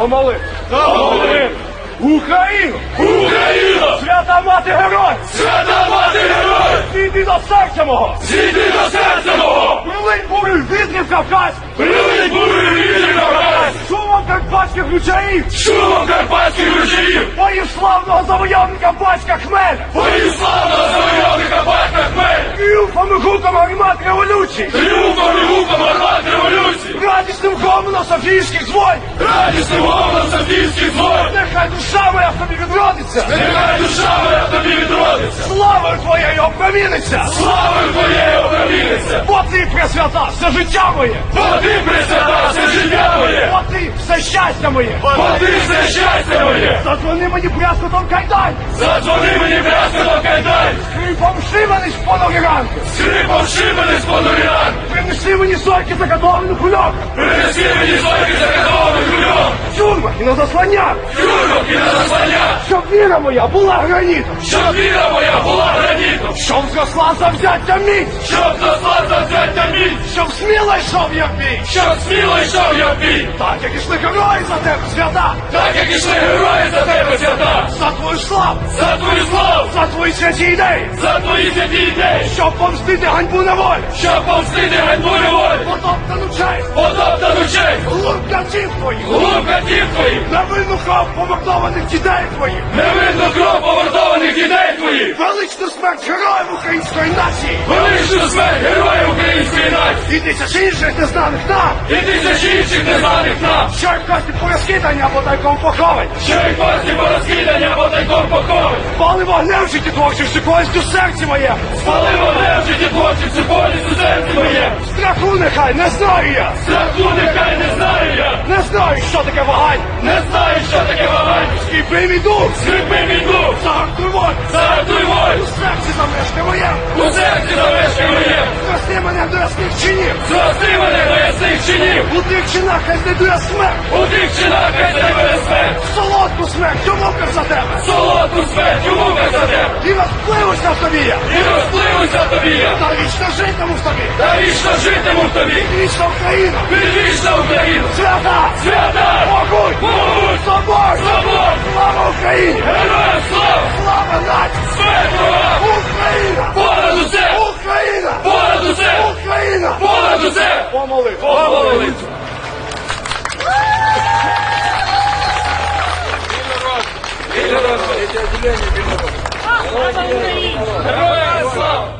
До молитви. До молитви. Україну! Україно! Свята мати герой! Свята мати герой! Зійди до серця мого! Зійди до серця мого! Прилинь бурю вітрів Кавказьких! Прилинь бурю вітрів Кавказ! Шумом карпатських ручаїв! Шумом карпатських ручаїв! Боїв славного завойовника батька Хмеля! Бою славного завойовника батька Хмель! Тріумфом і гуком гармат революції! Тріумфом і гуком гармат революції! Радісним гомоном Софійських дзвонь! Радісним головом Софійських дзвон! Нехай душа моя в тобі відродиться! Нехай душа моя тобі відродиться! Славою твоєю опроміниться! Славою твоєю опроміниться! Бо ти пресвята, все життя моє! Бо ти присвята все життя моє! Бо ти все щастя моє! Бо ти все щастя моє! Задзвони мені брязкотом кайдань! Задзвони мені брязкотом кайдань! Скрипом шибаний з понурі ранки! Скрипом шибаний з понурян! Принеси мені сойки заготовлену кульок! Принеси мені сойки закатованих кульок! Тюрма і на заслання! Юрок і на заслання! Щоб віра моя була гранітом! Щоб віра моя була гранітом! Щоб зросла завзяття міць! Щоб зросла завзяття міць! Щоб сміло йшов я в бій! Щоб сміло йшов я в бій! Так як ішли герої за тебе, свята! Так як ішли герої за тебе свята! За твою славу! За твою славу! За твої святі ідеї! За твої святі ідеї! Щоб помстити ганьбу на волі! Щоб помстити ганьбу неволі! Потоптану честь! Потоптану честь! Глуп катів твоїх! Глупкатів твоїх! Невинну кров помордованих дітей твоїх! Невинну кров повертованих дітей твоїх! Величну смерть героїв української нації! Величну смерть героїв української нації! І тисячі інших незнаних нам! І тисячі інших незнаних нам! Що й кості порозкидання або тайком поховані! Що й кості порозкидання або тайком поховані! Пали вогнем житті сикоїстю в серці моє! Спали вогнем житті символість у серці моє! Страху нехай не знаю я! Страху нехай не знаю я! Не знаю, що таке вагань! Не знаю, що таке вагань! Скріпи мій дух! Скріпи мій дух! Загартуй волю! Загартуй У чинів! У тих чинах хай знайдує смерть! У тих чинах хай тебе смерть! Солодку смерть, у муках за тебе! Солодку смерть у муках за тебе! І розпливуся в тобі я! І розпливуся в тобі я! Та вічно житиму в тобі! Та вічно житиму в тобі! Вічна Україна! Підвічна Україна! Свята! Свята! Могуть! Могуть! Собор! Собор! Слава Україні! Героям слава! Слава нації! Героям слава!